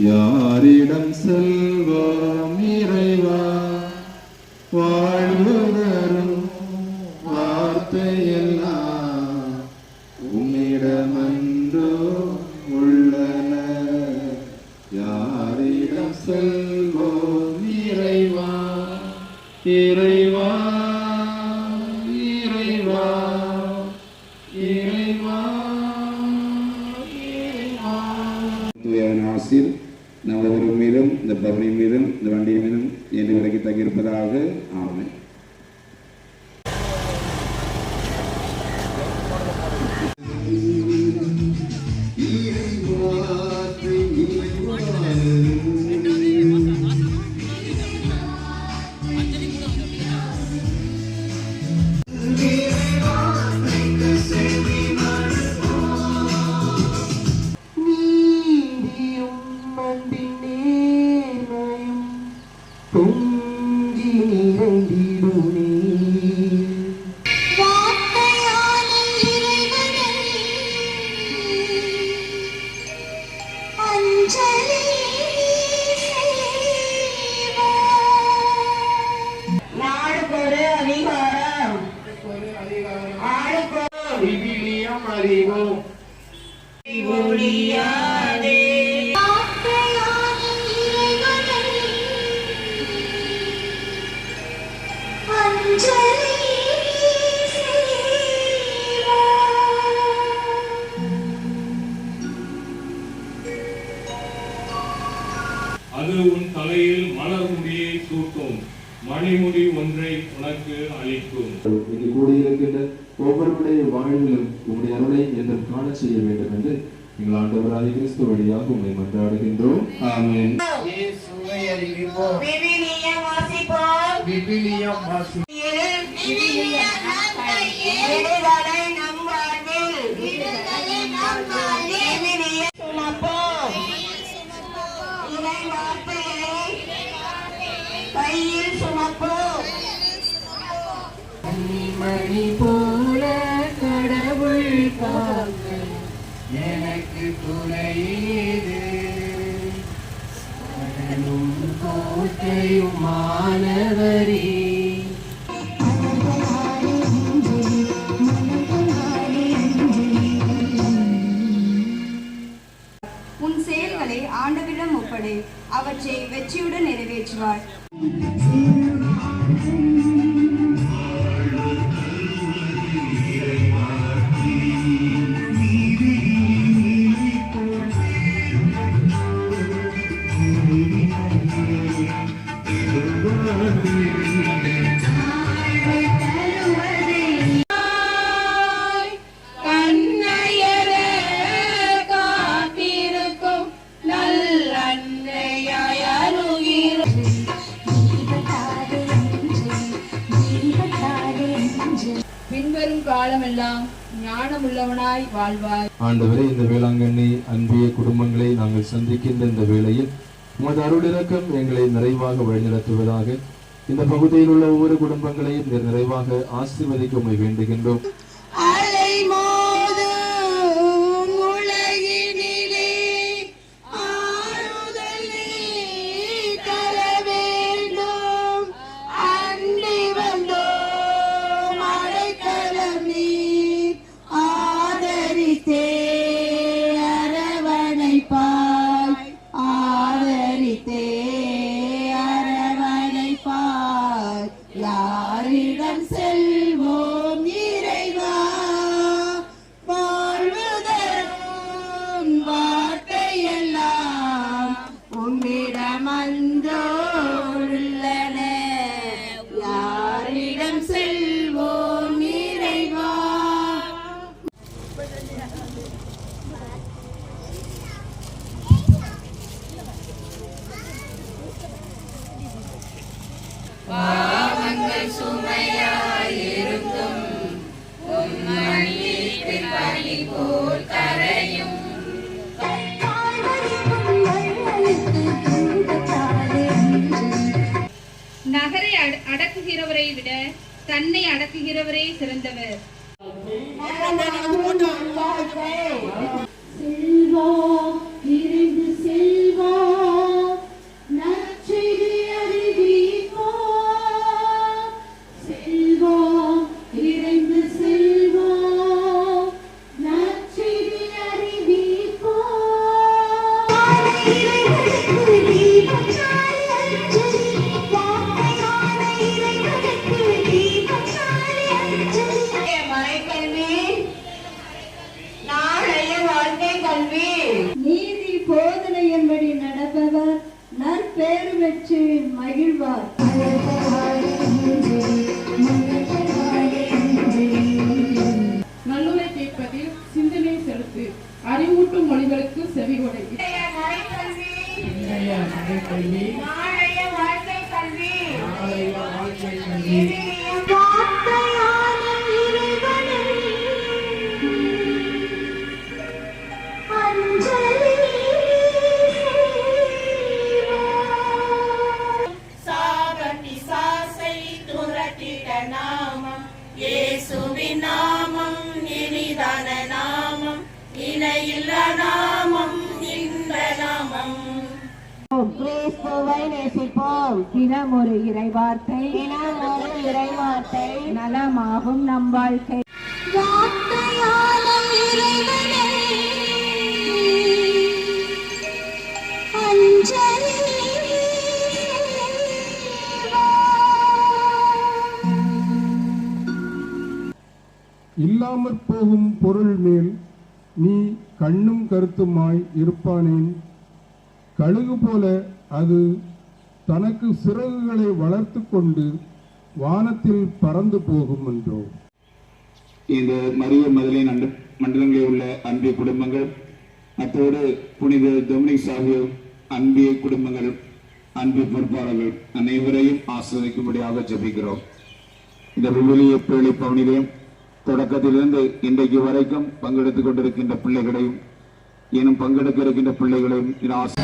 யாரிடம் செல்வோம் இறைவா? வாழ்வு தரும் வார்த்தையெல்லாம் உம்மிடமன்றோ உள்ளன. யாரிடம் செல்வோம் இறைவா? இறைவா இறைவா இறைவா இறைவா. தூயவன் நம் ஒவ்வொரு மீதும் இந்த பவனி மீதும் இந்த வண்டியின் மீதும் என்று வரைக்கும் தங்கியிருப்பதாக. ஆமென். பொங்கி நிறைந்திடுமே விவிலியம் அறிவோம். அது உன் தலையில் மலர் முடியை சூட்டும். மணிமுடி ஒன்றை உனக்கு அளிக்கும். இங்கு கூடியிருக்கின்ற ஒவ்வொருடைய வாழ்விலும் உம்முடைய அருளை என்றும் காண செய்ய வேண்டும் என்று எங்கள் ஆண்டவராகிய கிறிஸ்து வழியாக உண்மை மன்றாடுகின்றோம். ஆமென். விவிலியம் வாசிப்போம். கையில் சுமப்போம் மணி போல கடவுள் காக்க எனக்கு துணையீது. கோட்டையும் மாணவரே. உன் செயல்களை ஆண்டவரிடம் ஒப்படை அவற்றை வெற்றியுடன் நிறைவேற்றுவார் Thank you. காலமெல்லாம் ஞானமுள்ளவனாய் வாழ்வாய். ஆண்டவரே இந்த வேளாங்கண்ணி அன்பிய குடும்பங்களை நாங்கள் சந்திக்கின்ற இந்த வேளையில் உமது அருளிறக்கம் எங்களை நிறைவாக வழிநடத்துவதாக இந்த பகுதியில் உள்ள ஒவ்வொரு குடும்பங்களையும் நிறைவாக ஆசிர்வதிக்க வேண்டுகின்றோம். நகரை அட- அடக்குகிறவரை விட தன்னை அடக்குகிறவரே சிறந்தவர். செல்வா ஆண்டவர் நற்பேறு பெற்று மகிழ்வார். நல்லுரை கேட்பதில் சிந்தனை செலுத்து அறிவூட்டும் மொழிகளுக்கு செவிகொடை வாழ்க்கை கல்வி. நேசிப்போம் தினம் ஒரு இறைவார்த்தை. தினம் ஒரு இறைவார்த்தை. நலமாகும் நம் வாழ்க்கை. வார்த்தையான இறைவனை. அஞ்சலி இல்லாமற் போகும் பொருள் மேல் நீ கண்ணும் கருத்துமாய் இருப்பானேன். கழுகு போல அது தனக்கு சிறகுகளை வளர்த்து கொண்டு வானத்தில் பறந்து போகும் என்றோ. இந்த மரிய மதுரை அண்ட மண்டலங்களில் உள்ள அன்பிய குடும்பங்கள் அத்தோடு புனித டொமினிக் சாவிய அன்பிய குடும்பங்கள் அன்பு பொறுப்பாளர்கள் அனைவரையும் ஆஸ்வதிக்கும்படியாக ஜபிக்கிறோம். இந்த விவிலிய பேழை பவனிலையும் தொடக்கத்திலிருந்து இன்றைக்கு வரைக்கும் பங்கெடுத்துக் கொண்டிருக்கின்ற பிள்ளைகளையும் இன்னும் பங்கெடுக்க இருக்கின்ற பிள்ளைகளையும் ஆசை